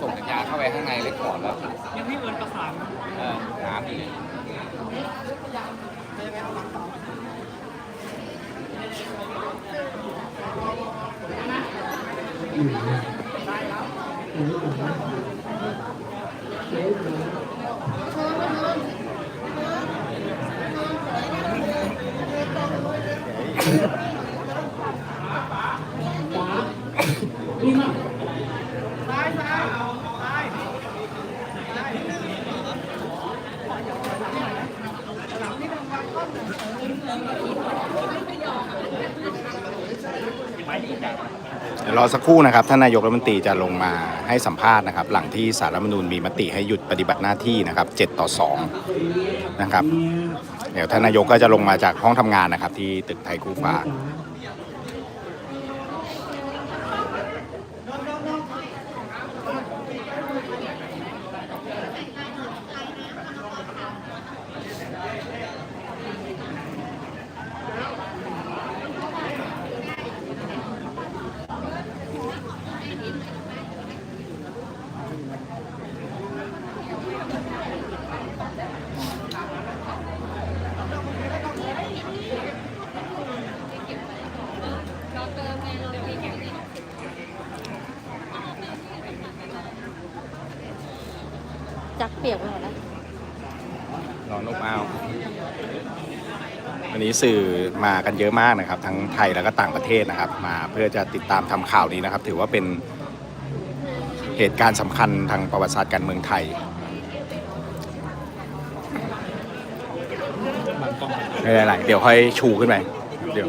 ส่งสัญญาณเข้าไปข้างในเล็กก่อนแล้วยังไม่เอินประสานเออน้ำอยู่เนี่ รอสักครู่นะครับท่านนายกรัฐมนตรีจะลงมาให้สัมภาษณ์นะครับ หลังที่สารรัฐมนูญมีมติให้หยุดปฏิบัติหน้าที่นะครับ7ต่อ2นะครับ เดี๋ยวท่านนายกก็จะลงมาจากห้องทำงานนะครับ ที่ตึกไทยคู่ฟ้า จักเปียกไปหมดแล้วรอนบอ้าววันนี้สื่อมากันเยอะมากนะครับ ทั้งไทยแล้วก็ต่างประเทศนะครับ มาเพื่อจะติดตามทำข่าวนี้นะครับ ถือว่าเป็นเหตุการณ์สำคัญทางประวัติศาสตร์การเมืองไทยไม่เป็นไรเดี๋ยวค่อยชูขึ้นไปเดี๋ยว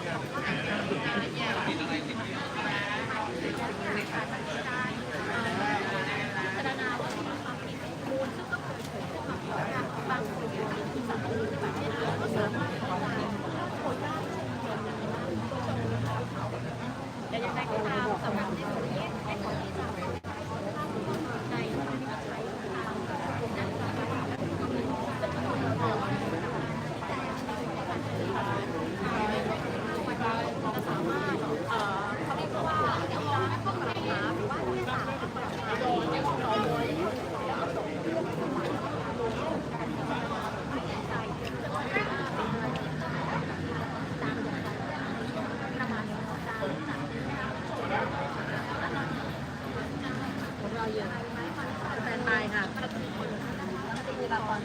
ตอน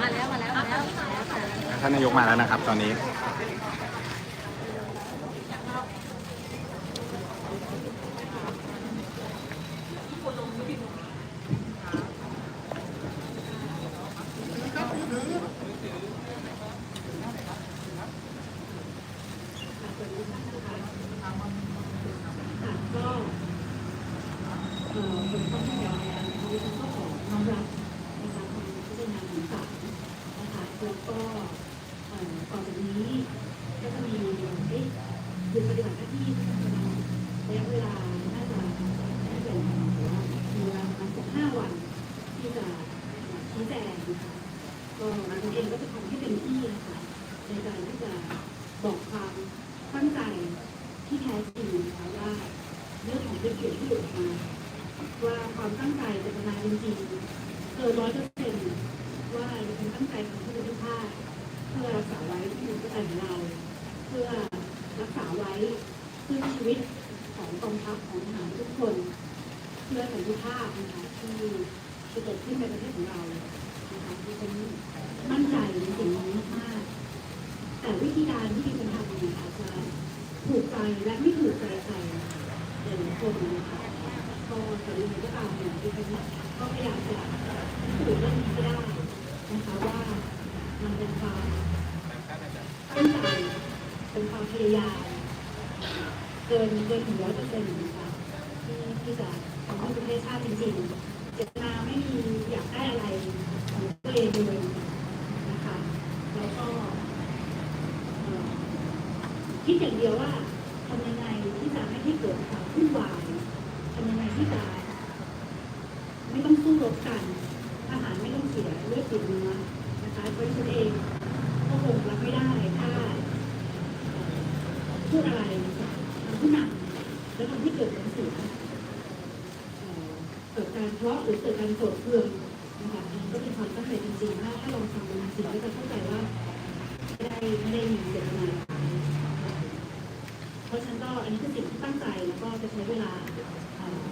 มาแล้วมาแล้วมาแล้วท่านนายกมาแล้วนะครับ ตอนนี้ เอ่อเป็นข้อที่เราเนี่ยเขาก็ขอน้อมรับในการทำพิจารณาของศาลนะคะแล้วก็เอ่อต่อจากนี้ก็จะมีเอ๊ะหยุดปฏิบัติหน้าที่ประมาณระยะเวลาน่าจะน่าจะเป็นมีเวลาประมาณสิบห้าวันที่จะชี้แจงนะคะก็เราเองก็จะทำให้เต็มที่นะคะในการที่จะบอกความตั้งใจที่แท้จริงนะคะว่าเรื่องของคลิปเสียงที่หลุดมา ว่าความตั้งใจเจตนาจริงๆเกินร้อยเปอร์เซ็นต์ว่าเราเป็นตั้งใจทำเพื่อประเทศชาติเพื่อรักษาไว้ที่อยู่ประเทศของเรา เพื่อรักษาไว้ซึ่งชีวิตของกองทัพของทหารทุกคน เพื่อสันติภาพนะคะที่จะเกิดขึ้นในประเทศของเรานะคะดิฉันมั่นใจในสิ่งนี้มากๆแต่วิธีการที่ดิฉันทำนี่ยอาจจะถูกใจและไม่ถูกใจใครหลายคนนะคะ ก็แต่ยังไงก็ตามเนี่ยดิฉันก็พยายามจะพิสูจน์เรื่องนี้ให้ได้นะคะว่ามันเป็นความตั้งใจเป็นความพยายามเกินเกินถึงร้อยเปอร์เซ็นต์นะคะที่ที่จะทำให้ประเทศชาติจริงๆ เจตนาไม่มีอยากได้อะไรของตัวเองเลยนะคะแล้วก็คิดอย่างเดียวว่าทำยังไงที่จะไม่ให้เกิดความวุ่นวาย ทำยังไงที่จะไม่ต้องสู้รบกันทหารไม่ต้องเสียเลือดเสียเนื้อนะคะเพราะฉันเองก็คงรับไม่ได้ถ้าพูดอะไรทางผู้นำแล้วทำให้เกิดผลเสียเอ่อกิดการทะเลาะหรือเกิดการโกรธเคืองนะคะอันนี้ก็เป็นความตั้งใจจริงๆถ้าถ้าลองฟังดูจริงก็จะเข้าใจว่าไม่ได้ไม่ได้มีเจตนาร้ายเพราะฉันก็อันนี้คือสิ่งที่ตั้งใจแล้วก็จะใช้เวลาเอ่อ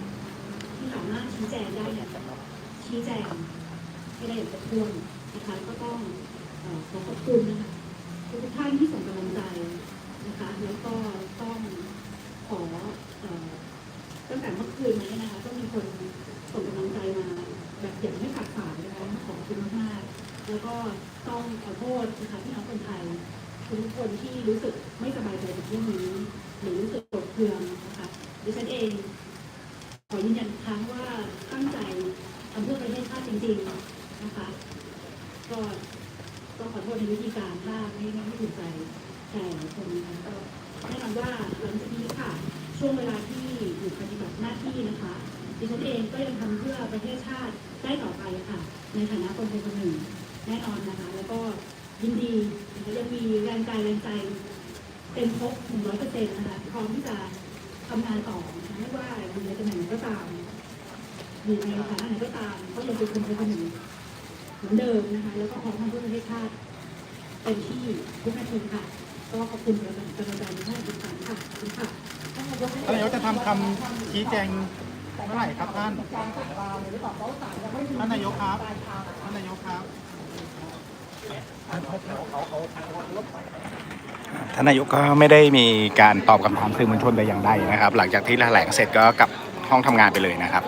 ที่สามารถ ชี้แจงได้เนี่ยชี้แจงให้ได้อย่างครบถ้วนนะคะก็ต้องขอขอบคุณนะคะทุกท่านที่ส่งกำลังใจนะคะแล้วก็ต้องขอตั้งแต่เมื่อคืนมานี่ยนะคะก็มีคนส่งกำลังใจมาแบบอย่างไม่ขาดสายนะคะขอบคุณมากๆแล้วก็ต้องขอโทษนะคะพี่น้องคนไทยทุกคนที่รู้สึกไม่สบายใจกับเรื่องนี้หรือรู้สึกโกรธเคืองนะคะดิฉันเอง ขอยืนยันอีกครั้งว่าตั้งใจทำเพื่อประเทศชาติจริงๆนะคะ ก็ก็ขอโทษในวิธีการถ้าไม่ไม่ไม่ถูกใจแขกคนนะคะก็แน่นอนว่าหลังจากนี้ค่ะ ช่วง เวลาที่อยู่ปฏิบัติหน้าที่นะคะดิฉันเองก็ยังทำเพื่อประเทศชาติได้ต่อไปค่ะ ในฐานะคนไทยคนหนึ่งแน่นอนนะคะ แล้วก็ยินดีนะคะยังมีแรงกายแรงใจเต็มครบหนึ่งร้อยเปอร์เซ็นต์นะคะพร้อมที่จะทำงานต่อไม่ว่าอยู่ในตำแหน่งไหนก็ตามอยู่ในฐานะไหนก็ตามก็ยังเป็นคนไทยคนหนึ่งเหมือนเดิมนะคะ แล้วก็พร้อมทำเพื่อประเทศชาติเต็มที่ทุกนาทีค่ะ ก็ขอบคุณสำหรับกำลังใจทุกท่านอีกครั้งค่ะขอบคุณค่ะท่านนายกจะทำคำชี้แจงเมื่อไหร่ครับท่านท่านนายกครับท่านนายกครับท่านนายกก็ไม่ได้มีการตอบคำถามสื่อมวลชนแต่อย่างใดนะครับ หลังจากที่แถลงเสร็จก็กลับห้องทำงานไปเลยนะครับ